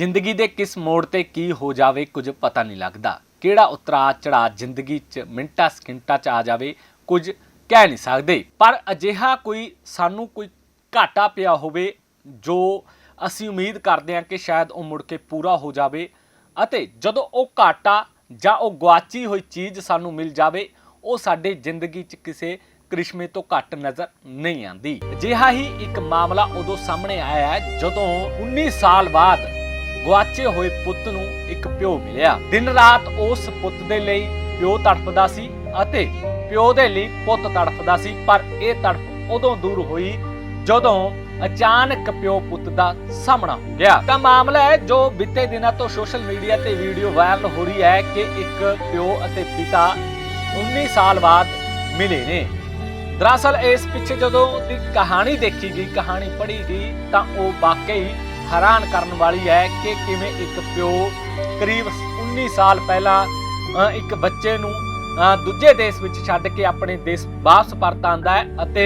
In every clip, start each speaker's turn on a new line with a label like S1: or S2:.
S1: ਜ਼ਿੰਦਗੀ ਦੇ ਕਿਸ ਮੋੜ ਤੇ ਕੀ ਹੋ ਜਾਵੇ ਕੁਝ ਪਤਾ ਨਹੀਂ ਲੱਗਦਾ। ਕਿਹੜਾ ਉਤਰਾ ਚੜਾ ਜ਼ਿੰਦਗੀ 'ਚ ਮਿੰਟਾਂ ਸਕਿੰਟਾਂ 'ਚ ਆ ਜਾਵੇ ਕੁਝ ਕਹਿ ਨਹੀਂ ਸਕਦੇ। ਪਰ ਅਜਿਹਾ ਕੋਈ ਸਾਨੂੰ ਕੋਈ ਘਾਟਾ ਪਿਆ ਹੋਵੇ ਜੋ ਅਸੀਂ ਉਮੀਦ ਕਰਦੇ ਹਾਂ ਕਿ ਸ਼ਾਇਦ ਉਹ ਮੁੜ ਕੇ ਪੂਰਾ ਹੋ ਜਾਵੇ ਅਤੇ ਜਦੋਂ ਉਹ ਘਾਟਾ ਜਾਂ ਉਹ ਗਵਾਚੀ ਹੋਈ ਚੀਜ਼ ਸਾਨੂੰ ਮਿਲ ਜਾਵੇ, ਉਹ ਸਾਡੇ ਜ਼ਿੰਦਗੀ 'ਚ ਕਿਸੇ ਕ੍ਰਿਸ਼ਮੇ ਤੋਂ ਘੱਟ ਨਜ਼ਰ ਨਹੀਂ ਆਂਦੀ ਅਜਿਹਾ ਹੀ ਇੱਕ ਮਾਮਲਾ ਉਦੋਂ ਸਾਹਮਣੇ ਆਇਆ ਹੈ ਜਦੋਂ 19 ਸਾਲ ਬਾਅਦ ਗਵਾਚੇ ਹੋਏ ਪੁੱਤ ਨੂੰ ਇੱਕ ਪਿਓ ਮਿਲਿਆ। ਦਿਨ ਰਾਤ ਉਸ ਪੁੱਤ ਦੇ ਲਈ ਪਿਓ ਤੜਫਦਾ ਸੀ ਅਤੇ ਪਿਓ ਦੇ ਲਈ ਪੁੱਤ ਤੜਫਦਾ ਸੀ, ਪਰ ਇਹ ਤੜਫ ਉਦੋਂ ਦੂਰ ਹੋਈ ਜਦੋਂ ਅਚਾਨਕ ਪਿਓ ਪੁੱਤ ਦਾ ਸਾਹਮਣਾ ਹੋ ਗਿਆ। ਤਾਂ ਮਾਮਲਾ ਹੈ ਜੋ ਬੀਤੇ ਦਿਨਾਂ ਤੋਂ ਸੋਸ਼ਲ ਮੀਡੀਆ ਤੇ ਵੀਡੀਓ ਵਾਇਰਲ ਹੋ ਰਹੀ ਹੈ ਕਿ ਇੱਕ ਪਿਓ ਅਤੇ ਪਿਤਾ 19 ਸਾਲ ਬਾਅਦ ਮਿਲੇ ਨੇ। ਦਰਅਸਲ ਇਸ ਪਿੱਛੇ ਜਦੋਂ ਦੀ ਕਹਾਣੀ ਦੇਖੀ ਗਈ, ਕਹਾਣੀ ਪੜ੍ਹੀ ਗਈ, ਤਾਂ ਉਹ ਵਾਕਈ ਹੈਰਾਨ ਕਰਨ ਵਾਲੀ ਹੈ ਕਿ ਕਿਵੇਂ ਇੱਕ ਪਿਓ ਕਰੀਬ 19 ਸਾਲ ਪਹਿਲਾਂ ਇੱਕ ਬੱਚੇ ਨੂੰ ਦੂਜੇ ਦੇਸ਼ ਵਿੱਚ ਛੱਡ ਕੇ ਆਪਣੇ ਦੇਸ਼ ਵਾਪਸ ਪਰਤ ਆਂਦਾ ਹੈ ਅਤੇ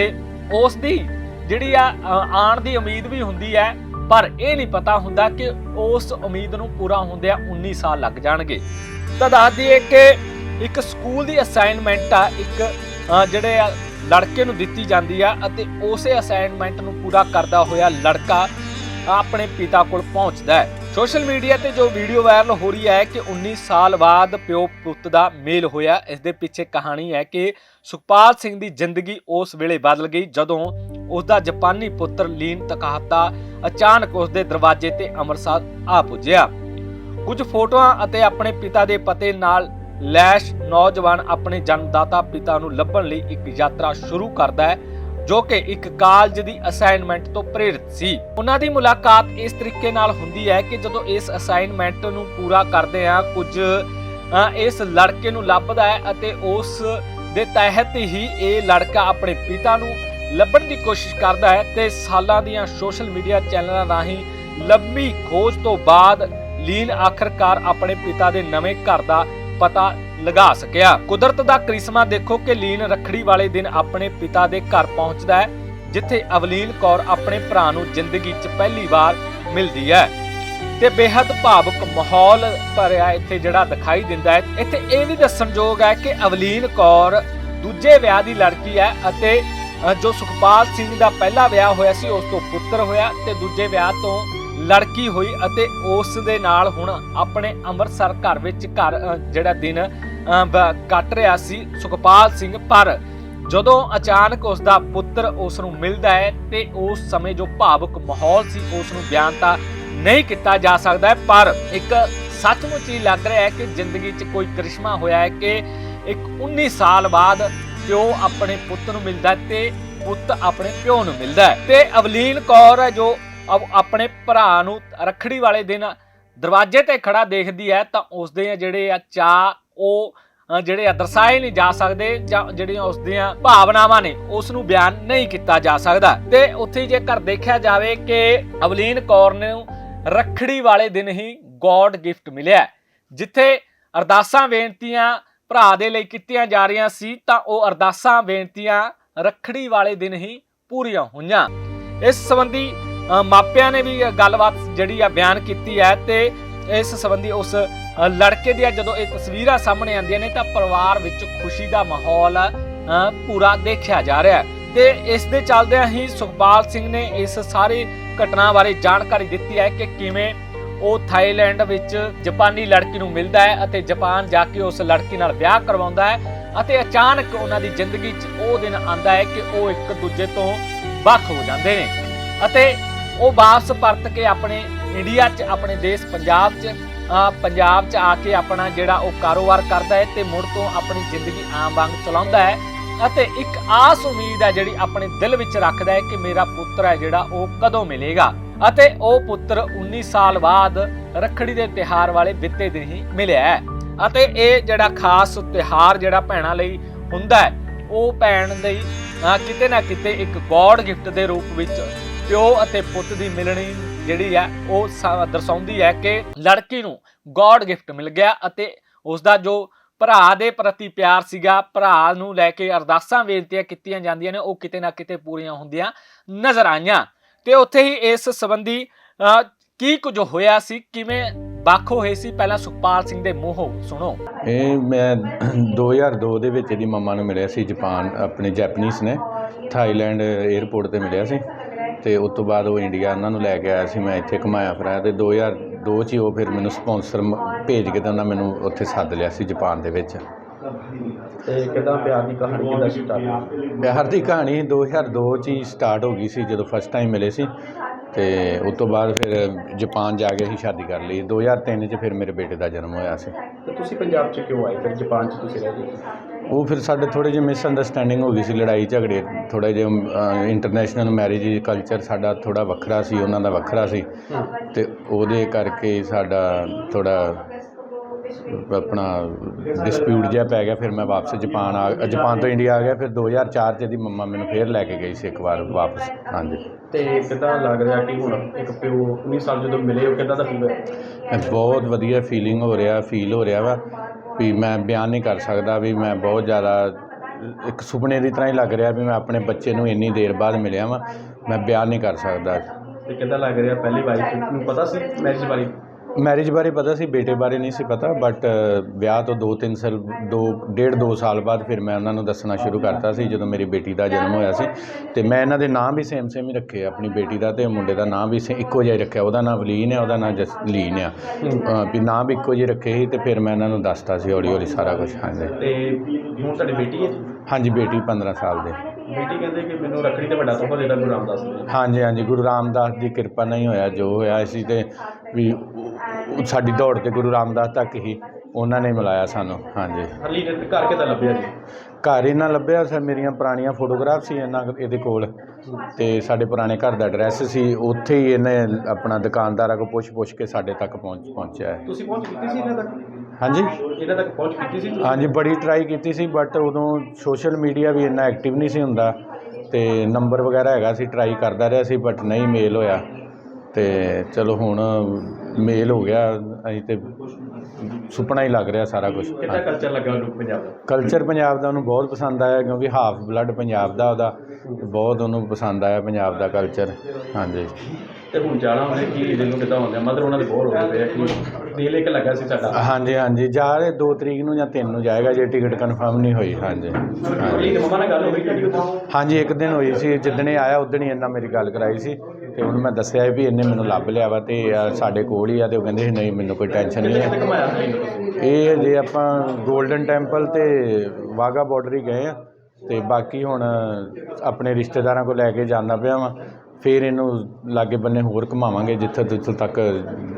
S1: ਉਸ ਦੀ ਜਿਹੜੀ ਆ ਅ, ਆਉਣ ਦੀ ਉਮੀਦ ਵੀ ਹੁੰਦੀ ਹੈ ਪਰ ਇਹ ਨਹੀਂ ਪਤਾ ਹੁੰਦਾ ਕਿ ਉਸ ਉਮੀਦ ਨੂੰ ਪੂਰਾ ਹੁੰਦਿਆਂ 19 ਸਾਲ ਲੱਗ ਜਾਣਗੇ। ਤਾਂ ਦੱਸ ਦਈਏ ਕਿ ਇੱਕ ਸਕੂਲ ਦੀ ਅਸਾਈਨਮੈਂਟ ਆ ਇੱਕ ਜਿਹੜੇ ਆ ਲੜਕੇ ਨੂੰ ਦਿੱਤੀ ਜਾਂਦੀ ਆ ਅਤੇ ਉਸੇ ਅਸਾਈਨਮੈਂਟ ਨੂੰ ਪੂਰਾ ਕਰਦਾ ਹੋਇਆ ਲੜਕਾ ਆਪਣੇ ਪਿਤਾ ਕੋਲ ਪਹੁੰਚਦਾ ਹੈ। ਸੋਸ਼ਲ ਮੀਡੀਆ ਤੇ ਜੋ ਵੀਡੀਓ ਵਾਇਰਲ ਹੋ ਰਹੀ ਹੈ ਕਿ 19 ਸਾਲ ਬਾਅਦ ਪਿਓ ਪੁੱਤ ਦਾ ਮੇਲ ਹੋਇਆ, ਇਸ ਦੇ ਪਿੱਛੇ ਕਹਾਣੀ ਹੈ ਕਿ ਸੁਖਪਾਲ ਸਿੰਘ ਦੀ ਜ਼ਿੰਦਗੀ ਉਸ ਵੇਲੇ ਬਦਲ ਗਈ ਜਦੋਂ ਉਸ ਦਾ ਜਾਪਾਨੀ ਪੁੱਤਰ ਲੀਨ ਤਕਾਹਤਾ ਅਚਾਨਕ ਉਸ ਦੇ ਦਰਵਾਜ਼ੇ ਤੇ ਅੰਮ੍ਰਿਤਸਰ ਆ ਪੁੱਜਿਆ। ਕੁਝ ਫੋਟੋਆਂ ਅਤੇ ਆਪਣੇ ਪਿਤਾ ਦੇ ਪਤੇ ਨਾਲ ਲੈਸ਼ ਨੌਜਵਾਨ ਆਪਣੇ ਜਨਮਦਾਤਾ ਪਿਤਾ ਨੂੰ ਲੱਭਣ ਲਈ ਇੱਕ ਯਾਤਰਾ ਸ਼ੁਰੂ ਕਰਦਾ ਹੈ। ਜੋ ਕਿ ਇੱਕ ਕਾਲਜ ਦੀ ਅਸਾਈਨਮੈਂਟ ਤੋਂ ਪ੍ਰੇਰਿਤ ਸੀ। ਉਹਨਾਂ ਦੀ ਮੁਲਾਕਾਤ ਇਸ ਤਰੀਕੇ ਨਾਲ ਹੁੰਦੀ ਹੈ ਕਿ ਜਦੋਂ ਇਸ ਅਸਾਈਨਮੈਂਟ ਨੂੰ ਪੂਰਾ ਕਰਦੇ ਆ ਕੁਝ ਇਸ ਲੜਕੇ ਨੂੰ ਲੱਭਦਾ ਹੈ ਅਤੇ ਉਸ ਦੇ ਤਹਿਤ ਹੀ ਇਹ ਲੜਕਾ ਆਪਣੇ ਪਿਤਾ ਨੂੰ ਲੱਭਣ ਦੀ ਕੋਸ਼ਿਸ਼ ਕਰਦਾ ਹੈ ਤੇ ਸਾਲਾਂ ਦੀਆਂ ਸੋਸ਼ਲ ਮੀਡੀਆ ਚੈਨਲਾਂ ਰਾਹੀਂ ਲੰਮੀ ਖੋਜ ਤੋਂ ਬਾਅਦ ਲੀਨ ਆਖਰਕਾਰ ਆਪਣੇ ਪਿਤਾ ਦੇ ਨਵੇਂ ਘਰ ਦਾ ਪਤਾ ਲਗਾ ਸਕਿਆ। ਕੁਦਰਤ ਦਾ ਕ੍ਰਿਸ਼ਮਾ ਦੇਖੋ ਕਿ ਲੀਨ ਰਖੜੀ ਵਾਲੇ ਦਿਨ ਆਪਣੇ ਪਿਤਾ ਦੇ ਘਰ ਪਹੁੰਚਦਾ ਹੈ, ਜਿੱਥੇ ਅਵਲੀਨ ਕੌਰ ਆਪਣੇ ਭਰਾ ਨੂੰ ਜ਼ਿੰਦਗੀ 'ਚ ਪਹਿਲੀ ਵਾਰ ਮਿਲਦੀ ਹੈ। ਤੇ ਬੇहद ਭਾਵੁਕ ਮਾਹੌਲ ਭਰਿਆ ਇੱਥੇ ਜਿਹੜਾ ਦਿਖਾਈ ਦਿੰਦਾ ਹੈ। ਇੱਥੇ ਇਹ ਵੀ ਦੱਸਣਯੋਗ ਹੈ ਕਿ ਅਵਲੀਨ ਕੌਰ ਦੂਜੇ ਵਿਆਹ ਦੀ ਲੜਕੀ ਹੈ ਅਤੇ ਜੋ ਸੁਖਪਾਲ ਸਿੰਘ ਦਾ ਪਹਿਲਾ ਵਿਆਹ ਹੋਇਆ ਸੀ, ਉਸ ਤੋਂ ਪੁੱਤਰ ਹੋਇਆ ਤੇ ਦੂਜੇ ਵਿਆਹ ਤੋਂ ਲੜਕੀ ਹੋਈ ਅਤੇ ਉਸ ਦੇ ਨਾਲ ਹੁਣ ਆਪਣੇ ਅੰਮ੍ਰਿਤਸਰ ਘਰ ਵਿੱਚ ਘਰ ਜਿਹੜਾ ਦਿਨ ਕੱਟ ਰਿਹਾ ਸੀ ਸੁਖਪਾਲ ਸਿੰਘ। ਪਰ ਜਦੋਂ ਅਚਾਨਕ ਉਸ ਦਾ ਪੁੱਤਰ ਉਸ ਨੂੰ ਮਿਲਦਾ ਹੈ ਤੇ ਉਸ ਸਮੇਂ ਜੋ ਭਾਵੁਕ ਮਾਹੌਲ ਸੀ, ਉਸ ਨੂੰ ਬਿਆਨ ਤਾਂ ਨਹੀਂ ਕੀਤਾ ਜਾ ਸਕਦਾ ਪਰ ਇੱਕ ਸੱਚਮੁੱਚ ਹੀ ਲੱਗ ਰਿਹਾ ਹੈ ਕਿ ਜ਼ਿੰਦਗੀ 'ਚ ਕੋਈ ਕ੍ਰਿਸ਼ਮਾ ਹੋਇਆ ਹੈ ਕਿ ਇੱਕ 19 ਸਾਲ ਬਾਅਦ ਪਿਓ ਆਪਣੇ ਪੁੱਤ ਨੂੰ ਮਿਲਦਾ ਤੇ ਪੁੱਤ ਆਪਣੇ ਪਿਓ ਨੂੰ ਮਿਲਦਾ ਹੈ। ਤੇ ਅਵਲੀਨ ਕੌਰ ਹੈ ਜੋ ਆਪਣੇ ਭਰਾ ਨੂੰ ਰੱਖੜੀ ਵਾਲੇ ਦਿਨ ਦਰਵਾਜ਼ੇ ਤੇ ਖੜਾ ਦੇਖਦੀ ਹੈ ਤਾਂ ਉਸ ਦੇ ਜਿਹੜੇ ਆ ਚਾ ਉਹ ਜਿਹੜੇ ਆ ਦਰਸਾਏ ਨਹੀਂ ਜਾ ਸਕਦੇ ਜਾਂ ਜਿਹੜੀਆਂ ਉਸ ਦੀਆਂ ਭਾਵਨਾਵਾਂ ਨੇ ਉਸ ਨੂੰ ਬਿਆਨ ਨਹੀਂ ਕੀਤਾ ਜਾ ਸਕਦਾ। ਤੇ ਉੱਥੇ ਜੇਕਰ ਦੇਖਿਆ ਜਾਵੇ ਕਿ ਅਵਲੀਨ ਕੌਰ ਨੂੰ ਰੱਖੜੀ ਵਾਲੇ ਦਿਨ ਹੀ ਗੋਡ ਗਿਫਟ ਮਿਲਿਆ ਜਿੱਥੇ ਅਰਦਾਸਾਂ ਬੇਨਤੀਆਂ ਭਰਾ ਦੇ ਲਈ ਕੀਤੀਆਂ ਜਾ ਰਹੀਆਂ ਸੀ, ਤਾਂ ਉਹ ਅਰਦਾਸਾਂ ਬੇਨਤੀਆਂ ਰੱਖੜੀ ਵਾਲੇ ਦਿਨ ਹੀ ਪੂਰੀਆਂ ਹੋਈਆਂ। ਇਸ ਸੰਬੰਧੀ ਮਾਪਿਆਂ ਨੇ ਵੀ ਗੱਲਬਾਤ ਜਿਹੜੀ ਆ ਬਿਆਨ ਕੀਤੀ ਹੈ ਤੇ ਇਸ ਸੰਬੰਧੀ ਉਸ ਲੜਕੇ ਦੀਆਂ ਜਦੋਂ ਇਹ ਤਸਵੀਰਾਂ ਸਾਹਮਣੇ ਆਉਂਦੀਆਂ ਨੇ ਤਾਂ ਪਰਿਵਾਰ ਵਿੱਚ ਖੁਸ਼ੀ ਦਾ ਮਾਹੌਲ ਪੂਰਾ ਦੇਖਿਆ ਜਾ ਰਿਹਾ ਹੈ। ਤੇ ਇਸ ਦੇ ਚੱਲਦਿਆਂ ਹੀ ਸੁਖਪਾਲ ਸਿੰਘ ਨੇ ਇਸ ਸਾਰੀ ਘਟਨਾ ਬਾਰੇ ਜਾਣਕਾਰੀ ਦਿੱਤੀ ਹੈ ਕਿ ਕਿਵੇਂ ਉਹ ਥਾਈਲੈਂਡ ਵਿੱਚ ਜਾਪਾਨੀ ਲੜਕੀ ਨੂੰ ਮਿਲਦਾ ਹੈ ਅਤੇ ਜਾਪਾਨ ਜਾ ਕੇ ਉਸ ਲੜਕੀ ਨਾਲ ਵਿਆਹ ਕਰਵਾਉਂਦਾ ਹੈ ਅਤੇ ਅਚਾਨਕ ਉਹਨਾਂ ਦੀ ਜ਼ਿੰਦਗੀ 'ਚ ਉਹ ਦਿਨ ਆਂਦਾ ਹੈ ਕਿ ਉਹ ਇੱਕ ਦੂਜੇ ਤੋਂ ਵੱਖ ਹੋ ਜਾਂਦੇ ਨੇ। ਅਤੇ ਉਹ ਵਾਪਸ ਪਰਤ ਕੇ ਆਪਣੇ ਇੰਡੀਆ 'ਚ, ਆਪਣੇ ਦੇਸ਼ ਪੰਜਾਬ 'ਚ ਪੰਜਾਬ 'ਚ ਆ ਕੇ ਆਪਣਾ ਜਿਹੜਾ ਉਹ ਕਾਰੋਬਾਰ ਕਰਦਾ ਹੈ ਤੇ ਮੁੜ ਤੋਂ ਆਪਣੀ ਜ਼ਿੰਦਗੀ ਆਮ ਵਾਂਗ ਚਲਾਉਂਦਾ ਹੈ। ਅਤੇ ਇੱਕ ਆਸ ਉਮੀਦ ਹੈ ਜਿਹੜੀ ਆਪਣੇ ਦਿਲ ਵਿੱਚ ਰੱਖਦਾ ਹੈ ਕਿ ਮੇਰਾ ਪੁੱਤਰ ਹੈ ਜਿਹੜਾ ਉਹ ਕਦੋਂ ਮਿਲੇਗਾ। ਅਤੇ ਉਹ ਪੁੱਤਰ 19 ਸਾਲ ਬਾਅਦ ਰੱਖੜੀ ਦੇ ਤਿਹਾਰ ਵਾਲੇ ਬਿੱਤੇ ਦਿਨ ਹੀ ਮਿਲਿਆ ਹੈ। ਅਤੇ ਇਹ ਜਿਹੜਾ ਖਾਸ ਤਿਹਾਰ ਜਿਹੜਾ ਭੈਣਾਂ ਲਈ ਹੁੰਦਾ ਹੈ, ਉਹ ਭੈਣ ਲਈ ਕਿਤੇ ਨਾ ਕਿਤੇ ਇੱਕ ਗੋਡ ਗਿਫਟ ਦੇ ਰੂਪ ਵਿੱਚ ਪਿਓ ਅਤੇ ਪੁੱਤ ਦੀ ਮਿਲਣੀ ਜਿਹੜੀ ਹੈ ਉਹ ਦਰਸਾਉਂਦੀ ਹੈ ਕਿ ਲੜਕੀ ਨੂੰ ਗੋਡ ਗਿਫਟ ਮਿਲ ਗਿਆ ਅਤੇ ਉਸ ਦਾ ਜੋ ਭਰਾ ਦੇ ਪ੍ਰਤੀ ਪਿਆਰ ਸੀਗਾ, ਭਰਾ ਨੂੰ ਲੈ ਕੇ ਅਰਦਾਸਾਂ ਬੇਨਤੀਆਂ ਕੀਤੀਆਂ ਜਾਂਦੀਆਂ ਨੇ, ਉਹ ਕਿਤੇ ਨਾ ਕਿਤੇ ਪੂਰੀਆਂ ਹੁੰਦੀਆਂ ਨਜ਼ਰ ਆਈਆਂ। ਤੇ ਉੱਥੇ ਹੀ ਇਸ ਸੰਬੰਧੀ ਕੀ ਕੁਝ ਹੋਇਆ ਸੀ, ਕਿਵੇਂ ਵੱਖ ਹੋਏ ਸੀ? ਪਹਿਲਾਂ ਸੁਖਪਾਲ ਸਿੰਘ ਦੇ ਮੂੰਹੋਂ ਸੁਣੋ।
S2: ਇਹ ਮੈਂ 2002 ਦੇ ਵਿੱਚ ਇਹਦੀ ਮੰਮਾ ਨੂੰ ਮਿਲਿਆ ਸੀ, ਜਾਪਾਨ, ਆਪਣੇ ਜੈਪਨੀਜ਼ ਨੇ, ਥਾਈਲੈਂਡ 에ਅਰਪੋਰਟ ਤੇ ਮਿਲਿਆ ਸੀ। ਤੇ ਉਸ ਤੋਂ ਬਾਅਦ ਉਹ ਇੰਡੀਆ ਉਹਨਾਂ ਨੂੰ ਲੈ ਕੇ ਆਇਆ ਸੀ ਮੈਂ ਇੱਥੇ ਘੁਮਾਇਆ ਫਿਰਾਇਆ ਤੇ 2002 ਚ ਹੀ ਉਹ ਫਿਰ ਮੈਨੂੰ ਸਪਾਂਸਰ ਭੇਜ ਕੇ ਤੇ ਉਹਨਾਂ ਮੈਨੂੰ ਉੱਥੇ ਸੱਦ ਲਿਆ ਸੀ ਜਾਪਾਨ ਦੇ ਵਿੱਚ।
S3: ਤੇ ਕਿਦਾਂ ਪਿਆਰ ਦੀ ਕਹਾਣੀ ਕਿਦਾਂ ਸਟਾਰਟ
S2: ਪਿਆਰ ਦੀ ਕਹਾਣੀ 2002 ਚ ਹੀ ਸਟਾਰਟ ਹੋ ਗਈ ਸੀ ਜਦੋਂ ਫਸਟ ਟਾਈਮ ਮਿਲੇ ਸੀ ਤੇ ਉਸ ਤੋਂ ਬਾਅਦ ਫਿਰ ਜਾਪਾਨ ਜਾ ਕੇ ਅਸੀਂ ਸ਼ਾਦੀ ਕਰ ਲਈ। 2003 ਚ ਫਿਰ ਮੇਰੇ ਬੇਟੇ ਦਾ ਜਨਮ ਹੋਇਆ ਸੀ।
S3: ਤੇ ਤੁਸੀਂ ਪੰਜਾਬ 'ਚ ਕਿਉਂ ਆਏ? ਫਿਰ ਜਾਪਾਨ 'ਚ ਤੁਸੀਂ ਰਹਿ ਗਏ?
S2: ਉਹ ਫਿਰ ਸਾਡੇ ਥੋੜੇ ਜਿਹੇ ਮਿਸਅੰਡਰਸਟੈਂਡਿੰਗ ਹੋ ਗਈ ਸੀ ਲੜਾਈ ਝਗੜੇ ਥੋੜਾ ਜਿਹਾ ਇੰਟਰਨੈਸ਼ਨਲ ਮੈਰਿਜ ਕਲਚਰ ਸਾਡਾ ਥੋੜਾ ਵੱਖਰਾ ਸੀ ਉਹਨਾਂ ਦਾ ਵੱਖਰਾ ਸੀ। ਤੇ ਉਹਦੇ ਕਰਕੇ ਸਾਡਾ ਥੋੜਾ ਆਪਣਾ ਡਿਸਪਿਊਟ ਜਿਹਾ ਪੈ ਗਿਆ ਫਿਰ ਮੈਂ ਵਾਪਸ ਜਾਪਾਨ ਆ ਜਾਪਾਨ ਤੋਂ ਇੰਡੀਆ ਆ ਗਿਆ ਫਿਰ 2004 ਚ ਇਹਦੀ ਮੰਮਾ ਮੈਨੂੰ ਫੇਰ ਲੈ ਕੇ ਗਈ ਸੀ ਇੱਕ ਵਾਰ ਵਾਪਸ ਹਾਂਜੀ।
S3: ਤੇ ਕਿਦਾਂ ਲੱਗ ਰਿਹਾ ਕਿ ਹੁਣ ਇੱਕ ਪਿਓ 19 ਸਾਲ ਜਦੋਂ ਮਿਲੇ ਉਹ ਕਿਦਾਂ ਦਾ ਫੀਲ ਹੋਇਆ?
S2: ਮੈਂ ਬਹੁਤ ਵਧੀਆ ਫੀਲਿੰਗ ਹੋ ਰਿਹਾ ਫੀਲ ਹੋ ਰਿਹਾ ਵਾ। ਵੀ ਮੈਂ ਬਿਆਨ ਨਹੀਂ ਕਰ ਸਕਦਾ, ਵੀ ਮੈਂ ਬਹੁਤ ਜ਼ਿਆਦਾ ਇੱਕ ਸੁਪਨੇ ਦੀ ਤਰ੍ਹਾਂ ਹੀ ਲੱਗ ਰਿਹਾ ਵੀ ਮੈਂ ਆਪਣੇ ਬੱਚੇ ਨੂੰ ਇੰਨੀ ਦੇਰ ਬਾਅਦ ਮਿਲਿਆ ਵਾਂ। ਮੈਂ ਬਿਆਨ ਨਹੀਂ ਕਰ ਸਕਦਾ।
S3: ਤੇ ਕਿਦਾਂ ਲੱਗ ਰਿਹਾ? ਪਹਿਲੀ ਵਾਰੀ ਨੂੰ ਪਤਾ ਸੀ ਮੈਰਿਜ ਬਾਰੇ?
S2: ਮੈਰਿਜ ਬਾਰੇ ਪਤਾ ਸੀ ਬੇਟੇ ਬਾਰੇ ਨਹੀਂ ਸੀ ਪਤਾ ਬਟ ਵਿਆਹ ਤੋਂ 2-3 ਸਾਲ ਦੋ ਡੇਢ ਦੋ ਸਾਲ ਬਾਅਦ ਫਿਰ ਮੈਂ ਉਹਨਾਂ ਨੂੰ ਦੱਸਣਾ ਸ਼ੁਰੂ ਕਰਤਾ ਸੀ ਜਦੋਂ ਮੇਰੀ ਬੇਟੀ ਦਾ ਜਨਮ ਹੋਇਆ ਸੀ। ਤੇ ਮੈਂ ਇਹਨਾਂ ਦੇ ਨਾਮ ਵੀ ਸੇਮ ਸੇਮ ਹੀ ਰੱਖੇ ਆਪਣੀ ਬੇਟੀ ਦਾ ਤੇ ਮੁੰਡੇ ਦਾ ਨਾਮ ਵੀ ਇੱਕੋ ਜਿਹਾ ਹੀ ਰੱਖਿਆ। ਉਹਦਾ ਨਾਮ ਵਲੀਨ ਹੈ ਉਹਦਾ ਨਾਮ ਜਸਲੀਨ ਆ। ਅ, ਵੀ ਨਾਮ ਵੀ ਇੱਕੋ ਜਿਹੇ ਰੱਖੇ ਸੀ ਤੇ ਫਿਰ ਮੈਂ ਇਹਨਾਂ ਨੂੰ ਦੱਸਤਾ ਸੀ ਹੌਲੀ ਹੌਲੀ ਸਾਰਾ ਕੁਝ ਹਾਂਜੀ।
S3: ਤੇ ਹੁਣ ਤੁਹਾਡੀ ਬੇਟੀ ਹੈ
S2: ਹਾਂਜੀ ਬੇਟੀ 15 ਸਾਲ ਦੇ।
S3: ਬੇਟੀ ਕਹਿੰਦੇ ਕਿ ਮੈਨੂੰ ਰੱਖੜੀ ਤੇ ਵੱਡਾ ਤੋਹਫਾ ਦੇਦਾ ਗੁਰੂ ਰਾਮਦਾਸ ਨੇ।
S2: ਹਾਂਜੀ ਹਾਂਜੀ ਗੁਰੂ ਰਾਮਦਾਸ ਦੀ ਕਿਰਪਾ ਨਹੀਂ ਹੋਇਆ ਜੋ ਹੋਇਆ ਸੀ ਤੇ ਵੀ ਸਾਡੀ ਦੌੜ ਤੇ ਗੁਰੂ ਰਾਮਦਾਸ ਤੱਕ ਹੀ ਉਹਨਾਂ ਨੇ ਮਿਲਾਇਆ ਸਾਨੂੰ ਹਾਂਜੀ।
S3: ਹਰਲੀ ਨੇ ਘਰ ਕਿਦਾਂ ਲੱਭਿਆ ਜੀ?
S2: ਘਰ ਇਹਨਾਂ ਲੱਭਿਆ ਸਰ ਮੇਰੀਆਂ ਪੁਰਾਣੀਆਂ ਫੋਟੋਗ੍ਰਾਫ ਸੀ ਇਹਨਾਂ ਇਹਦੇ ਕੋਲ ਤੇ ਸਾਡੇ ਪੁਰਾਣੇ ਘਰ ਦਾ ਐਡਰੈਸ ਸੀ ਉੱਥੇ ਹੀ ਇਹਨੇ ਆਪਣਾ ਦੁਕਾਨਦਾਰਾਂ ਕੋਲ ਪੁੱਛ ਪੁੱਛ ਕੇ ਸਾਡੇ ਤੱਕ ਪਹੁੰਚ ਪਹੁੰਚਿਆ ਹੈ।
S3: ਤੁਸੀਂ ਪਹੁੰਚ ਕੀਤੀ ਸੀ ਇਹਨਾਂ ਤੱਕ?
S2: ਹਾਂਜੀ।
S3: ਇਹਨਾਂ ਤੱਕ ਪਹੁੰਚ ਕੀਤੀ ਸੀ?
S2: ਹਾਂਜੀ ਬੜੀ ਟਰਾਈ ਕੀਤੀ ਸੀ ਬਟ ਉਦੋਂ ਸੋਸ਼ਲ ਮੀਡੀਆ ਵੀ ਇੰਨਾ ਐਕਟਿਵ ਨਹੀਂ ਸੀ ਹੁੰਦਾ ਤੇ ਨੰਬਰ ਵਗੈਰਾ ਹੈਗਾ ਸੀ ਟਰਾਈ ਕਰਦਾ ਰਿਹਾ ਸੀ ਬਟ ਨਹੀਂ ਮੇਲ ਹੋਇਆ। ਤੇ ਚਲੋ ਹੁਣ ਮੇਲ ਹੋ ਗਿਆ ਅਸੀਂ ਤੇ ਸੁਪਨਾ ਹੀ ਲੱਗ ਰਿਹਾ ਸਾਰਾ ਕੁਝ
S3: ਕਿੱਦਾਂ ਕਲਚਰ ਲੱਗਾ ਉਹਨੂੰ ਪੰਜਾਬ ਦਾ?
S2: ਕਲਚਰ ਪੰਜਾਬ ਦਾ ਉਹਨੂੰ ਬਹੁਤ ਪਸੰਦ ਆਇਆ ਕਿਉਂਕਿ ਹਾਫ ਬਲੱਡ ਪੰਜਾਬ ਦਾ ਉਹਦਾ ਬਹੁਤ ਉਹਨੂੰ ਪਸੰਦ ਆਇਆ ਪੰਜਾਬ ਦਾ ਕਲਚਰ ਹਾਂਜੀ।
S3: ਤੇ ਹੁਣ ਜਾਣਾ ਉਹਨੇ ਕੀ ਦਿਲ ਨੂੰ ਕਿੱਦਾਂ ਹੁੰਦਾ ਮਦਰ ਉਹਨਾਂ ਦੇ ਬੋਰ ਹੋ ਗਏ ਆ ਕਿ ਦਿਲ ਇੱਕ ਲੱਗਾ ਸੀ ਸਾਡਾ।
S2: ਹਾਂਜੀ ਹਾਂਜੀ। ਜਾ ਰਹੇ 2 ਤਰੀਕ ਨੂੰ ਜਾਂ 3 ਨੂੰ ਜਾਏਗਾ ਜੇ ਟਿਕਟ ਕਨਫਰਮ ਨਹੀਂ ਹੋਈ। ਹਾਂਜੀ ਹਾਂਜੀ।
S3: ਅਗਲੀ ਮਮਾ ਨਾਲ ਗੱਲ ਹੋਈ ਤੁਹਾਡੀ ਉਦੋਂ?
S2: ਹਾਂਜੀ ਇੱਕ ਦਿਨ ਹੋਈ ਸੀ। ਜਿੱਦਣ ਆਇਆ ਉਦਣ ਹੀ ਇਹਨਾਂ ਮੇਰੀ ਗੱਲ ਕਰਾਈ ਸੀ। ਤੇ ਉਹਨੂੰ ਮੈਂ ਦੱਸਿਆ ਵੀ ਇਹਨੇ ਮੈਨੂੰ ਲੱਭ ਲਿਆ ਵਾ ਤੇ ਸਾਡੇ ਕੋਲ ਹੀ ਆ ਤੇ ਉਹ ਕਹਿੰਦੇ ਸੀ ਨਹੀਂ ਮੈਨੂੰ ਕੋਈ ਟੈਨਸ਼ਨ ਨਹੀਂ ਹੈ।
S3: ਘੁਮਾਇਆ ਤੁਸੀਂ?
S2: ਇਹ ਜੇ ਆਪਾਂ 골ਡਨ ਟੈਂਪਲ ਤੇ ਵਾਗਾ ਬਾਰਡਰ ਹੀ ਗਏ ਆ। ਤੇ ਬਾਕੀ ਹੁਣ ਆਪਣੇ ਰਿਸ਼ਤੇਦਾਰਾਂ ਕੋਲ ਲੈ ਕੇ ਜਾਂਦਾ ਪਿਆ ਵਾਂ। ਫਿਰ ਇਹਨੂੰ ਲਾਗੇ ਬੰਨੇ ਹੋਰ ਘੁਮਾਵਾਂਗੇ ਜਿੱਥੇ ਜਿੱਥੇ ਤੱਕ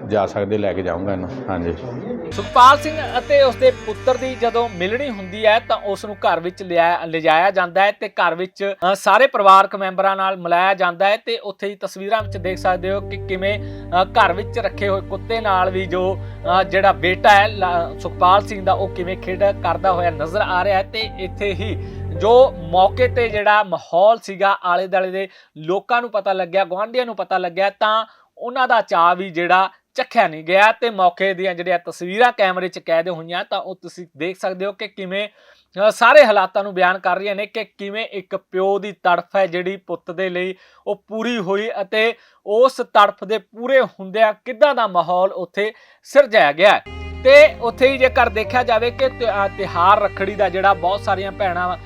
S2: ਜਾ ਸਕਦੇ, ਲੈ ਕੇ ਜਾਊਂਗਾ ਇਹਨੂੰ। ਹਾਂਜੀ।
S1: ਸੁਖਪਾਲ ਸਿੰਘ ਅਤੇ ਉਸਦੇ ਪੁੱਤਰ ਦੀ ਜਦੋਂ ਮਿਲਣੀ ਹੁੰਦੀ ਹੈ ਤਾਂ ਉਸ ਨੂੰ ਘਰ ਵਿੱਚ ਲਿਆ ਲਿਜਾਇਆ ਜਾਂਦਾ ਹੈ ਤੇ ਘਰ ਵਿੱਚ ਸਾਰੇ ਪਰਿਵਾਰਕ ਮੈਂਬਰਾਂ ਨਾਲ ਮਿਲਾਇਆ ਜਾਂਦਾ ਹੈ ਤੇ ਉੱਥੇ ਹੀ ਤਸਵੀਰਾਂ ਵਿੱਚ ਦੇਖ ਸਕਦੇ ਹੋ ਕਿ ਕਿਵੇਂ ਘਰ ਵਿੱਚ ਰੱਖੇ ਹੋਏ ਕੁੱਤੇ ਨਾਲ ਵੀ ਜੋ ਅ, ਜਿਹੜਾ ਬੇਟਾ ਹੈ ਲਾ- ਸੁਖਪਾਲ ਸਿੰਘ ਦਾ ਉਹ ਕਿਵੇਂ ਖੇਡ ਕਰਦਾ ਹੋਇਆ ਨਜ਼ਰ ਆ ਰਿਹਾ ਹੈ ਤੇ ਇੱਥੇ ਹੀ ਜੋ ਮੌਕੇ ਤੇ ਜਿਹੜਾ ਮਾਹੌਲ ਸੀਗਾ ਆਲੇ ਦਾਲੇ ਦੇ ਲੋਕਾਂ ਨੂੰ ਪਤਾ ਲੱਗਿਆ ਗੁਆਂਢੀਆਂ ਨੂੰ ਪਤਾ ਲੱਗਿਆ ਤਾਂ ਉਹਨਾਂ ਦਾ ਚਾਅ ਵੀ ਜਿਹੜਾ ਚੱਖਿਆ ਨਹੀਂ ਗਿਆ ਤੇ ਮੌਕੇ ਦੀਆਂ ਜਿਹੜੀਆਂ ਤਸਵੀਰਾਂ ਕੈਮਰੇ 'ਚ ਕੈਦ ਹੋਈਆਂ ਤਾਂ ਉਹ ਤੁਸੀਂ ਦੇਖ ਸਕਦੇ ਹੋ ਕਿ ਕਿਵੇਂ ਸਾਰੇ ਹਾਲਾਤਾਂ ਨੂੰ ਬਿਆਨ ਕਰ ਰਹੀਆਂ ਨੇ ਕਿ ਕਿਵੇਂ ਇੱਕ ਪਿਓ ਦੀ ਤੜਫ ਹੈ ਜਿਹੜੀ ਪੁੱਤ ਦੇ ਲਈ ਉਹ ਪੂਰੀ ਹੋਈ ਅਤੇ ਉਸ ਤੜਫ ਦੇ ਪੂਰੇ ਹੁੰਦਿਆਂ ਕਿੱਦਾਂ ਦਾ ਮਾਹੌਲ ਉੱਥੇ ਸਿਰਜਾਇਆ ਗਿਆ ਹੈ। ਤੇ ਉੱਥੇ ਹੀ ਜੇਕਰ ਦੇਖਿਆ ਜਾਵੇ ਕਿ ਤਿ- ਅ, ਤਿਉਹਾਰ ਰੱਖੜੀ ਦਾ ਜਿਹੜਾ ਬਹੁਤ ਸਾਰੀਆਂ ਭੈਣਾਂ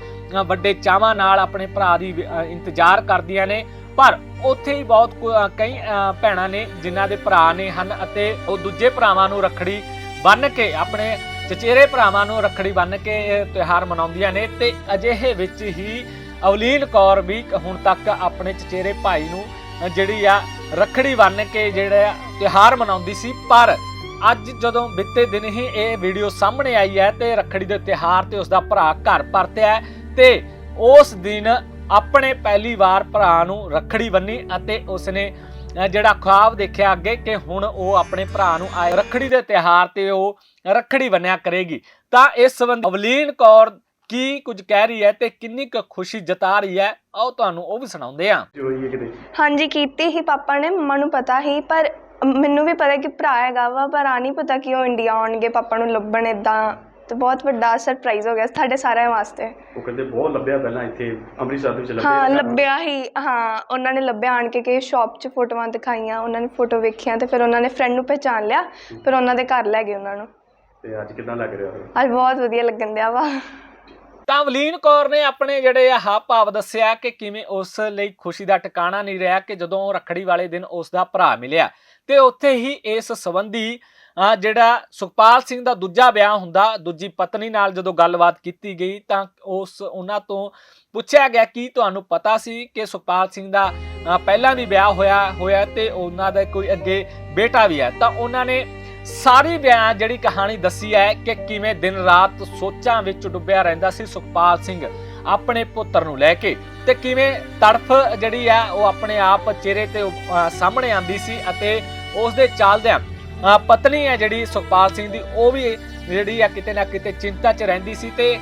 S1: ਵੱਡੇ ਚਾਵਾਂ ਨਾਲ ਆਪਣੇ ਭਰਾ ਦੀ ਇੰਤਜ਼ਾਰ ਕਰਦੀਆਂ ਨੇ ਪਰ ਉੱਥੇ ਹੀ ਬਹੁਤ ਕੁ- ਕਈ ਭੈਣਾਂ ਨੇ, ਜਿਨ੍ਹਾਂ ਦੇ ਭਰਾ ਨੇ ਹਨ ਅਤੇ ਉਹ ਦੂਜੇ ਭਰਾਵਾਂ ਨੂੰ ਰੱਖੜੀ ਬੰਨ ਕੇ, ਆਪਣੇ ਚਚੇਰੇ ਭਰਾਵਾਂ ਨੂੰ ਰੱਖੜੀ ਬੰਨ ਕੇ ਇਹ ਤਿਉਹਾਰ ਮਨਾਉਂਦੀਆਂ ਨੇ ਤੇ ਅਜਿਹੇ ਵਿੱਚ ਹੀ ਅਵਲੀਨ ਕੌਰ ਵੀ ਹੁਣ ਤੱਕ ਆਪਣੇ ਚਚੇਰੇ ਭਾਈ ਨੂੰ ਜਿਹੜੀ ਆ ਰੱਖੜੀ ਬੰਨ ਕੇ ਜਿਹੜਾ ਤਿਉਹਾਰ ਮਨਾਉਂਦੀ ਸੀ। ਪਰ ਅੱਜ ਜਦੋਂ ਬਿੱਤੇ ਦਿਨ ਹੀ ਇਹ ਵੀਡੀਓ ਸਾਹਮਣੇ ਆਈ ਹੈ ਤੇ ਰੱਖੜੀ ਦੇ ਤਿਉਹਾਰ ਤੇ ਉਸ ਦਾ ਭਰਾ ਘਰ ਪਰਤਿਆ ਹੈ ਤੇ ਉਸ ਦਿਨ ਆਪਣੇ ਪਹਿਲੀ ਵਾਰ ਭਰਾ ਨੂੰ ਰੱਖੜੀ ਬੰਨੀ ਅਤੇ ਉਸਨੇ ਜਿਹੜਾ ਖੁਆਬ ਦੇਖਿਆ ਅੱਗੇ ਕਿ ਹੁਣ ਉਹ ਆਪਣੇ ਭਰਾ ਨੂੰ ਆਏ ਰੱਖੜੀ ਦੇ ਤਿਉਹਾਰ ਤੇ ਉਹ ਰੱਖੜੀ ਬੰਨਿਆ ਕਰੇਗੀ। ਤਾਂ ਇਸ ਸੰਬੰਧ ਅਵਲੀਨ ਕੌਰ ਕੀ ਕੁਝ ਕਹਿ ਰਹੀ ਹੈ ਤੇ ਕਿੰਨੀ ਕੁ ਖੁਸ਼ੀ ਜਤਾ ਰਹੀ ਹੈ, ਆਓ ਤੁਹਾਨੂੰ ਉਹ ਵੀ ਸੁਣਾਉਂਦੇ
S3: ਆ
S4: ਹਾਂਜੀ, ਕੀਤੀ ਹੀ ਪਾਪਾ ਨੇ ਮੰਮਾ ਨੂੰ ਪਤਾ ਹੀ, ਪਰ ਮੈਨੂੰ ਵੀ ਪਤਾ ਕਿ ਭਰਾ ਹੈਗਾ ਵਾ, ਪਰ ਆ ਨਹੀਂ ਪਤਾ ਕਿ ਉਹ ਇੰਡੀਆ ਆਉਣਗੇ, ਪਾਪਾ ਨੂੰ ਲੱਭਣ ਇਦਾਂ ਤੇ ਬਹੁਤ ਵੱਡਾ ਸਰਪ੍ਰਾਈਜ਼ ਹੋ ਗਿਆ ਸਾਡੇ ਸਾਰਿਆਂ ਵਾਸਤੇ।
S3: ਉਹ ਕਹਿੰਦੇ ਬਹੁਤ ਲੱਭਿਆ ਪਹਿਲਾਂ ਇੱਥੇ ਅੰਮ੍ਰਿਤਸਰ ਦੇ ਵਿੱਚ ਲੱਭਿਆ
S4: ਹਾਂ। ਲੱਭਿਆ ਹੀ ਹਾਂ ਉਹਨਾਂ ਨੇ ਲੱਭਿਆ ਆਣ ਕੇ ਕਿ ਸ਼ਾਪ 'ਚ ਫੋਟੋਆਂ ਦਿਖਾਈਆਂ ਉਹਨਾਂ ਨੇ ਫੋਟੋ ਵੇਖੀਆਂ ਤੇ ਫਿਰ ਉਹਨਾਂ ਨੇ ਫਰੈਂਡ ਨੂੰ ਪਹਿਚਾਨ ਲਿਆ ਫਿਰ ਉਹਨਾਂ ਦੇ ਘਰ ਲੈ ਗਏ ਉਹਨਾਂ ਨੂੰ।
S3: ਤੇ ਅੱਜ ਕਿਦਾਂ ਲੱਗ ਰਿਹਾ
S4: ਅੱਜ ਬਹੁਤ ਵਧੀਆ ਲੱਗਣ ਦਿਆ ਵਾ।
S1: ਤਾਂ ਵਲੀਨ ਕੌਰ ਨੇ ਆਪਣੇ ਜਿਹੜੇ ਆ ਹਾਵ ਭਾਵ ਦੱਸਿਆ ਕਿ ਕਿਵੇਂ ਉਸ ਲਈ ਖੁਸ਼ੀ ਦਾ ਟਿਕਾਣਾ ਨਹੀਂ ਰਿਹਾ ਕਿ ਜਦੋਂ ਉਹ ਰੱਖੜੀ ਵਾਲੇ ਦਿਨ ਉਸ ਦਾ ਭਰਾ ਮਿਲਿਆ। ਤੇ ਉੱਥੇ ਹੀ ਇਸ ਸੰਬੰਧੀ ਜਿਹੜਾ ਸੁਖਪਾਲ ਸਿੰਘ ਦਾ ਦੂਜਾ ਵਿਆਹ ਹੁੰਦਾ, ਦੂਜੀ ਪਤਨੀ ਨਾਲ ਜਦੋਂ ਗੱਲਬਾਤ ਕੀਤੀ ਗਈ ਤਾਂ ਉਸ, ਉਹਨਾਂ ਤੋਂ ਪੁੱਛਿਆ ਗਿਆ ਕਿ ਤੁਹਾਨੂੰ ਪਤਾ ਸੀ ਕਿ ਸੁਖਪਾਲ ਸਿੰਘ ਦਾ ਪਹਿਲਾਂ ਵੀ ਵਿਆਹ ਹੋਇਆ ਹੋਇਆ ਤੇ ਉਹਨਾਂ ਦਾ ਕੋਈ ਅੱਗੇ ਬੇਟਾ ਵੀ ਹੈ। ਤਾਂ ਉਹਨਾਂ ਨੇ ਸਾਰੀ ਬਿਆਨ ਜਿਹੜੀ ਕਹਾਣੀ ਦੱਸੀ ਹੈ ਕਿ ਕਿਵੇਂ ਦਿਨ ਰਾਤ ਸੋਚਾਂ ਵਿੱਚ ਡੁੱਬਿਆ ਰਹਿੰਦਾ ਸੀ ਸੁਖਪਾਲ ਸਿੰਘ ਆਪਣੇ ਪੁੱਤਰ ਨੂੰ ਲੈ ਕੇ ਤੇ ਕਿਵੇਂ ਤੜਫ ਜਿਹੜੀ ਆ ਉਹ ਆਪਣੇ ਆਪ ਚਿਹਰੇ ਤੇ ਸਾਹਮਣੇ ਆਂਦੀ ਸੀ ਅਤੇ ਉਸ ਦੇ ਚੱਲਦਿਆਂ ਪਤਨੀ ਹੈ ਜਿਹੜੀ ਸੁਖਪਾਲ ਸਿੰਘ ਦੀ ਉਹ ਵੀ ਜਿਹੜੀ ਆ ਕਿਤੇ ਨਾ ਕਿਤੇ ਚਿੰਤਾ 'ਚ ਰਹਿੰਦੀ ਸੀ ਤੇ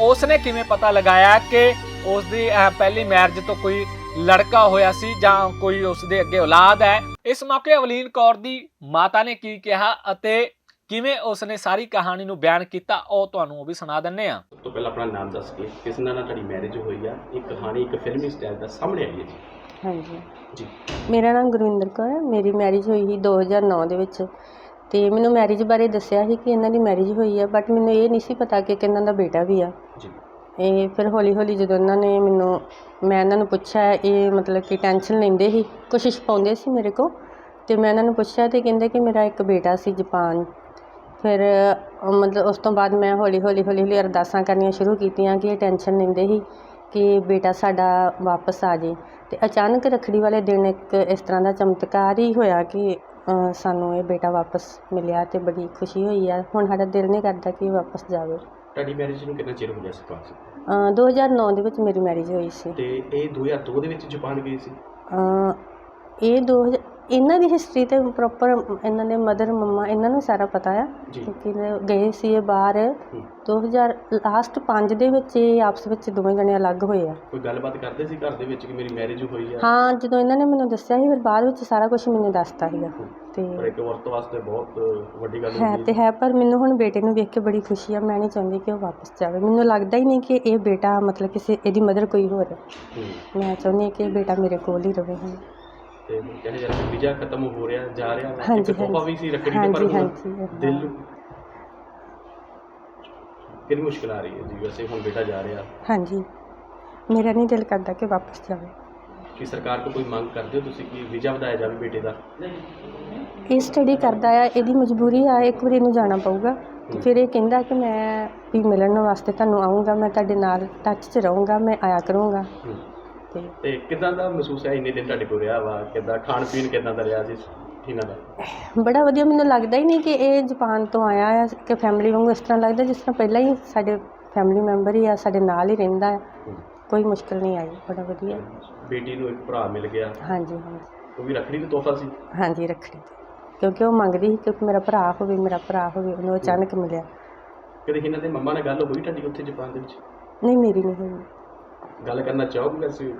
S1: ਉਸ ਨੇ ਕਿਵੇਂ ਪਤਾ ਲਗਾਇਆ ਕਿ ਉਸ ਦੀ ਪਹਿਲੀ ਮੈਰਿਜ ਤੋਂ ਕੋਈ ਲੜਕਾ ਹੋਇਆ ਸੀ ਜਾਂ ਕੋਈ ਉਸ ਦੇ ਅੱਗੇ ਔਲਾਦ ਹੈ? ਇਸ ਮੌਕੇ ਅਵਲੀਨ ਕੌਰ ਦੀ ਮਾਤਾ ਨੇ ਕੀ ਕਿਹਾ ਅਤੇ ਕਿਵੇਂ ਉਸ ਨੇ ਸਾਰੀ ਕਹਾਣੀ ਨੂੰ ਬਿਆਨ ਕੀਤਾ ਉਹ ਤੁਹਾਨੂੰ ਉਹ ਵੀ ਸੁਣਾ ਦਿੰਨੇ ਆ
S3: ਸਭ ਤੋਂ ਪਹਿਲਾਂ ਆਪਣਾ ਨਾਮ ਦੱਸ ਕੇ ਕਿਸ ਨਾਲ ਨਾਲ ਤੁਹਾਡੀ ਮੈਰਿਜ ਹੋਈ ਆ? ਇਹ ਕਹਾਣੀ ਇੱਕ ਫਿਲਮੀ ਸਟਾਈਲ ਦਾ ਸਾਹਮਣੇ ਆਈ ਹੈ ਜੀ।
S5: ਹਾਂਜੀ।
S3: ਜੀ।
S5: ਮੇਰਾ ਨਾਮ ਗੁਰਵਿੰਦਰ ਕੌਰ ਹੈ। ਮੇਰੀ ਮੈਰਿਜ ਹੋਈ ਸੀ 2009 ਦੇ ਵਿੱਚ ਤੇ ਮੈਨੂੰ ਮੈਰਿਜ ਬਾਰੇ ਦੱਸਿਆ ਸੀ ਕਿ ਇਹਨਾਂ ਦੀ ਮੈਰਿਜ ਹੋਈ ਹੈ ਬਟ ਮੈਨੂੰ ਇਹ ਨਹੀਂ ਸੀ ਪਤਾ ਕਿ ਇਹਨਾਂ ਦਾ ਬੇਟਾ ਵੀ ਆ।
S3: ਜੀ।
S5: ਇਹ ਫਿਰ ਹੌਲੀ ਹੌਲੀ ਜਦੋਂ ਇਹਨਾਂ ਨੇ ਮੈਨੂੰ ਮੈਂ ਇਹਨਾਂ ਨੂੰ ਪੁੱਛਿਆ ਇਹ ਮਤਲਬ ਕਿ ਟੈਨਸ਼ਨ ਲੈਂਦੇ ਸੀ ਕੋਸ਼ਿਸ਼ ਪਾਉਂਦੇ ਸੀ ਮੇਰੇ ਕੋ ਤੇ ਮੈਂ ਇਹਨਾਂ ਨੂੰ ਪੁੱਛਿਆ ਤੇ ਕਹਿੰਦੇ ਕਿ ਮੇਰਾ ਇੱਕ ਬੇਟਾ ਸੀ ਜਾਪਾਨ। ਫਿਰ ਮਤਲਬ ਉਸ ਤੋਂ ਬਾਅਦ ਮੈਂ ਹੌਲੀ ਹੌਲੀ ਹੌਲੀ ਹੌਲੀ ਅਰਦਾਸਾਂ ਕਰਨੀਆਂ ਸ਼ੁਰੂ ਕੀਤੀਆਂ ਕਿ ਇਹ ਟੈਨਸ਼ਨ ਲੈਂਦੇ ਸੀ ਕਿ ਬੇਟਾ ਸਾਡਾ ਵਾਪਸ ਆ ਜੇ ਤੇ ਅਚਾਨਕ ਰੱਖੜੀ ਵਾਲੇ ਦਿਨ ਇੱਕ ਇਸ ਤਰ੍ਹਾਂ ਦਾ ਚਮਤਕਾਰ ਹੀ ਹੋਇਆ ਕਿ ਸਾਨੂੰ ਇਹ ਬੇਟਾ ਵਾਪਸ ਮਿਲਿਆ ਤੇ ਬੜੀ ਖੁਸ਼ੀ ਹੋਈ ਆ। ਹੁਣ ਸਾਡਾ ਦਿਲ ਨਹੀਂ ਕਰਦਾ ਕਿ ਵਾਪਸ ਜਾਵੇ।
S3: ਤੁਹਾਡੀ ਮੈਰਿਜ ਨੂੰ ਕਿੰਨਾ ਚਿਰ ਹੋ ਗਿਆ ਸੀ ਪਾਸ
S5: ਅਹ 2009 ਦੇ ਵਿੱਚ ਮੇਰੀ ਮੈਰਿਜ ਹੋਈ ਸੀ।
S3: ਤੇ ਇਹ 2002 ਦੇ ਵਿੱਚ ਜਾਪਾਨ ਗਏ ਸੀ?
S5: ਅਹ ਇਹ 2000 ਇਹਨਾਂ ਦੀ ਹਿਸਟਰੀ ਤੇ ਪ੍ਰੋਪਰ ਇਹਨਾਂ ਦੇ ਮਦਰ ਮੰਮਾ ਇਹਨਾਂ ਨੂੰ ਸਾਰਾ ਪਤਾ ਆ
S3: ਜੀ।
S5: ਕਿ ਗਏ ਸੀ ਇਹ ਬਾਹਰ 2000 ਲਾਸਟ 5 ਦੇ ਵਿੱਚ ਇਹ ਆਪਸ ਵਿੱਚ ਦੋਵੇਂ ਜਣੇ ਅਲੱਗ ਹੋਏ ਆ।
S3: ਕੋਈ ਗੱਲਬਾਤ ਕਰਦੇ ਸੀ ਘਰ ਦੇ ਵਿੱਚ ਕਿ ਮੇਰੀ ਮੈਰਿਜ ਹੋਈ ਆ?
S5: ਹਾਂ ਜਦੋਂ ਇਹਨਾਂ ਨੇ ਮੈਨੂੰ ਦੱਸਿਆ ਸੀ ਫਿਰ ਬਾਅਦ ਵਿੱਚ ਸਾਰਾ ਕੁਝ ਮੈਨੂੰ ਦੱਸਤਾ ਸੀਗਾ। ਤੇ
S3: ਪਰ ਇੱਕ ਔਰਤ ਵਾਸਤੇ ਬਹੁਤ ਵੱਡੀ ਗੱਲ
S5: ਹੈ ਤੇ ਹੈ ਪਰ ਮੈਨੂੰ ਹੁਣ ਬੇਟੇ ਨੂੰ ਵੇਖ ਕੇ ਬੜੀ ਖੁਸ਼ੀ ਆ ਮੈਂ ਨਹੀਂ ਚਾਹੁੰਦੀ ਕਿ ਉਹ ਵਾਪਸ ਜਾਵੇ। ਮੈਨੂੰ ਲੱਗਦਾ ਹੀ ਨਹੀਂ ਕਿ ਇਹ ਬੇਟਾ ਮਤਲਬ ਕਿਸੇ ਇਹਦੀ ਮਦਰ ਕੋਈ ਹੋਰ ਹੈ। ਮੈਂ ਚਾਹੁੰਦੀ ਕਿ ਇਹ ਬੇਟਾ ਮੇਰੇ ਕੋਲ ਹੀ ਰਵੇ ਹੁਣ।
S3: ਤੇ ਕਹਿੰਦੇ ਜਰਾ ਵੀਜ਼ਾ ਖਤਮ ਹੋ ਰਿਹਾ ਜਾ ਰਿਹਾ।
S5: ਹਾਂਜੀ,
S3: ਇੱਕ ਤੋਹਫਾ ਵੀ ਸੀ ਰੱਖੜੀ ਤੇ
S5: ਹਾਂਜੀ,
S3: ਪਰ ਹੁਣ
S5: ਹਾਂਜੀ,
S3: ਦਿਲ
S5: ਹਾਂ।
S3: ਨੂੰ। ਕਿੰਨੀ ਮੁਸ਼ਕਿਲ ਆ ਰਹੀ ਹੈ ਜੀ ਵੈਸੇ ਹੁਣ ਬੇਟਾ ਜਾ ਰਿਹਾ।
S5: ਹਾਂਜੀ। ਮੇਰਾ ਨਹੀਂ ਦਿਲ ਕਰਦਾ ਕਿ ਵਾਪਸ ਜਾਵੇ।
S3: ਕੀ ਸਰਕਾਰ ਕੋਲ ਕੋਈ ਮੰਗ ਕਰਦੇ ਹੋ ਤੁਸੀਂ ਕਿ ਵੀਜ਼ਾ ਵਧਾਇਆ ਜਾਵੇ ਬੇਟੇ ਦਾ?
S5: ਇਹ ਸਟੱਡੀ ਕਰਦਾ ਆ ਇਹਦੀ ਮਜਬੂਰੀ ਆ ਇੱਕ ਵਾਰੀ ਇਹਨੂੰ ਜਾਣਾ ਪਊਗਾ। ਤੇ ਫਿਰ ਇਹ ਕਹਿੰਦਾ ਕਿ ਮੈਂ ਵੀ ਮਿਲਣ ਵਾਸਤੇ ਤੁਹਾਨੂੰ ਆਉਂਗਾ ਮੈਂ ਤੁਹਾਡੇ ਨਾਲ ਟੱਚ 'ਚ ਰਹੂੰਗਾ ਮੈਂ ਆਇਆ ਕਰੂੰਗਾ। ਤੇ
S3: ਤੇ ਕਿਦਾਂ ਦਾ ਮਹਿਸੂਸ ਹੈ? ਇੰਨੇ ਦਿਨ ਤੁਹਾਡੇ ਕੋਲ ਰਿਹਾ ਵਾ ਕਿਦਾਂ ਖਾਣ ਪੀਣ ਕਿਦਾਂ ਦਾ ਰਿਹਾ ਸੀ ਇਹਨਾਂ ਦਾ?
S5: ਬੜਾ ਵਧੀਆ ਮੈਨੂੰ ਲੱਗਦਾ ਹੀ ਨਹੀਂ ਕਿ ਇਹ ਜਾਪਾਨ ਤੋਂ ਆਇਆ ਆ ਕਿ ਫੈਮਿਲੀ ਵਾਂਗੂ ਇਸ ਤਰ੍ਹਾਂ ਲੱਗਦਾ ਜਿਸ ਤਰ੍ਹਾਂ ਪਹਿਲਾਂ ਹੀ ਸਾਡੇ ਫੈਮਿਲੀ ਮੈਂਬਰ ਹੀ ਆ ਸਾਡੇ ਨਾਲ ਹੀ ਰਹਿੰਦਾ
S3: ਹੂੰ।
S5: ਕੋਈ ਮੁਸ਼ਕਲ ਨਹੀਂ ਆਈ ਬੜਾ ਵਧੀਆ।
S3: ਬੇਟੀ ਨੂੰ ਇੱਕ ਭਰਾ ਮਿਲ ਗਿਆ।
S5: ਹਾਂਜੀ ਹਾਂਜੀ।
S3: ਉਹ ਵੀ ਰੱਖੜੀ ਦਾ ਤੋਹਫਾ ਸੀ?
S5: ਹਾਂਜੀ ਰੱਖੜੀ। ਕਿਉਂਕਿ ਉਹ ਮੰਗਦੀ ਸੀ ਕਿ ਮੇਰਾ ਭਰਾ ਹੋਵੇ ਮੇਰਾ ਭਰਾ ਹੋਵੇ ਉਹਨੂੰ ਅਚਾਨਕ ਮਿਲਿਆ।
S3: ਕਦੇ ਇਹਨਾਂ ਦੇ ਮੰਮਾ ਨਾਲ ਗੱਲ ਹੋਈ ਤੁਹਾਡੀ ਉੱਥੇ ਜਾਪਾਨ ਦੇ ਵਿੱਚ?
S5: ਨਹੀਂ ਮੇਰੀ ਨਹੀਂ ਹੋਈ।
S3: ਗੱਲ ਕਰਨਾ ਚਾਹੋਗੇ ਵੈਸੇ?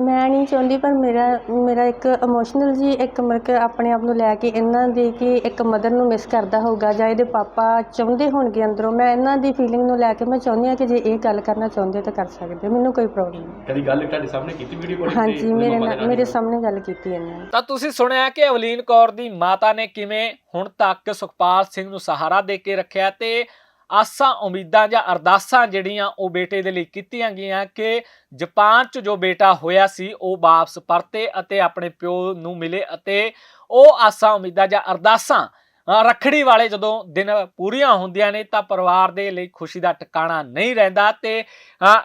S5: ਮੈਂ ਨਹੀਂ ਚਾਹੁੰਦੀ ਪਰ ਮੇਰਾ ਮੇਰਾ ਇੱਕ ਇਮੋਸ਼ਨਲ ਜੀ ਇੱਕ ਮਤਲਬ ਕਿ ਆਪਣੇ ਆਪ ਨੂੰ ਲੈ ਕੇ ਇਹਨਾਂ ਦੀ ਕਿ ਇੱਕ ਮਦਰ ਨੂੰ ਮਿਸ ਕਰਦਾ ਹੋਊਗਾ ਜਾਂ ਇਹਦੇ ਪਾਪਾ ਚਾਹੁੰਦੇ ਹੋਣਗੇ ਅੰਦਰੋਂ ਮੈਂ ਇਹਨਾਂ ਦੀ ਫੀਲਿੰਗ ਨੂੰ ਲੈ ਕੇ ਮੈਂ ਚਾਹੁੰਦੀ ਹਾਂ ਕਿ ਜੇ ਇਹ ਗੱਲ ਕਰਨਾ ਚਾਹੁੰਦੇ ਤਾਂ ਕਰ ਸਕਦੇ ਮੈਨੂੰ ਕੋਈ ਪ੍ਰੋਬਲਮ ਨਹੀਂ।
S3: ਕਦੀ ਗੱਲ ਤੁਹਾਡੇ ਸਾਹਮਣੇ ਕੀਤੀ ਵੀਡੀਓ ਕਾਲ
S5: ਹਾਂਜੀ ਮੇਰੇ ਨਾਲ ਮੇਰੇ ਸਾਹਮਣੇ ਗੱਲ ਕੀਤੀ ਇਹਨਾਂ ਨੇ।
S1: ਤਾਂ ਤੁਸੀਂ ਸੁਣਿਆ ਕਿ ਅਵਲੀਨ ਕੌਰ ਦੀ ਮਾਤਾ ਨੇ ਕਿਵੇਂ ਹੁਣ ਤੱਕ ਸੁਖਪਾਲ ਸਿੰਘ ਨੂੰ ਸਹਾਰਾ ਦੇ ਕੇ ਰੱਖਿਆ ਤੇ ਆਸਾਂ, ਉਮੀਦਾਂ ਜਾਂ ਅਰਦਾਸਾਂ ਜਿਹੜੀਆਂ ਉਹ ਬੇਟੇ ਦੇ ਲਈ ਕੀਤੀਆਂ ਗਈਆਂ ਕਿ ਜਾਪਾਨ 'ਚ ਜੋ ਬੇਟਾ ਹੋਇਆ ਸੀ, ਉਹ ਵਾਪਸ ਪਰਤੇ ਅਤੇ ਆਪਣੇ ਪਿਓ ਨੂੰ ਮਿਲੇ ਅਤੇ ਉਹ ਆਸਾਂ, ਉਮੀਦਾਂ ਜਾਂ ਅਰਦਾਸਾਂ ਰੱਖੜੀ ਵਾਲੇ ਜਦੋਂ ਦਿਨ ਪੂਰੀਆਂ ਹੁੰਦੀਆਂ ਨੇ ਤਾਂ ਪਰਿਵਾਰ ਦੇ ਲਈ ਖੁਸ਼ੀ ਦਾ ਟਿਕਾਣਾ ਨਹੀਂ ਰਹਿੰਦਾ ਤੇ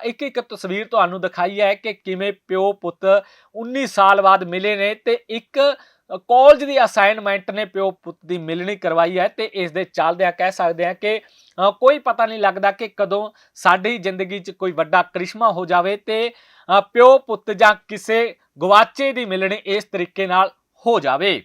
S1: ਇੱਕ ਇੱਕ ਤਸਵੀਰ ਤੁਹਾਨੂੰ ਦਿਖਾਈ ਹੈ ਕਿ ਕਿਵੇਂ ਪਿਓ ਪੁੱਤ 19 ਸਾਲ ਬਾਅਦ ਮਿਲੇ ਨੇ ਤੇ ਇੱਕ ਕਾਲਜ ਦੀ ਅਸਾਈਨਮੈਂਟ ਨੇ ਪਿਓ ਪੁੱਤ ਦੀ ਮਿਲਣੀ ਕਰਵਾਈ ਹੈ ਤੇ ਇਸ ਦੇ ਚੱਲਦਿਆਂ ਕਹਿ ਸਕਦੇ ਹਾਂ ਕਿ ਕੋਈ ਪਤਾ ਨਹੀਂ ਲੱਗਦਾ ਕਿ ਕਦੋਂ ਸਾਡੀ ਜ਼ਿੰਦਗੀ 'ਚ ਕੋਈ ਵੱਡਾ ਕ੍ਰਿਸ਼ਮਾ ਹੋ ਜਾਵੇ ਤੇ ਪਿਓ ਪੁੱਤ ਜਾਂ ਕਿਸੇ ਗਵਾਚੇ ਦੀ ਮਿਲਣੀ ਇਸ ਤਰੀਕੇ ਨਾਲ ਹੋ ਜਾਵੇ।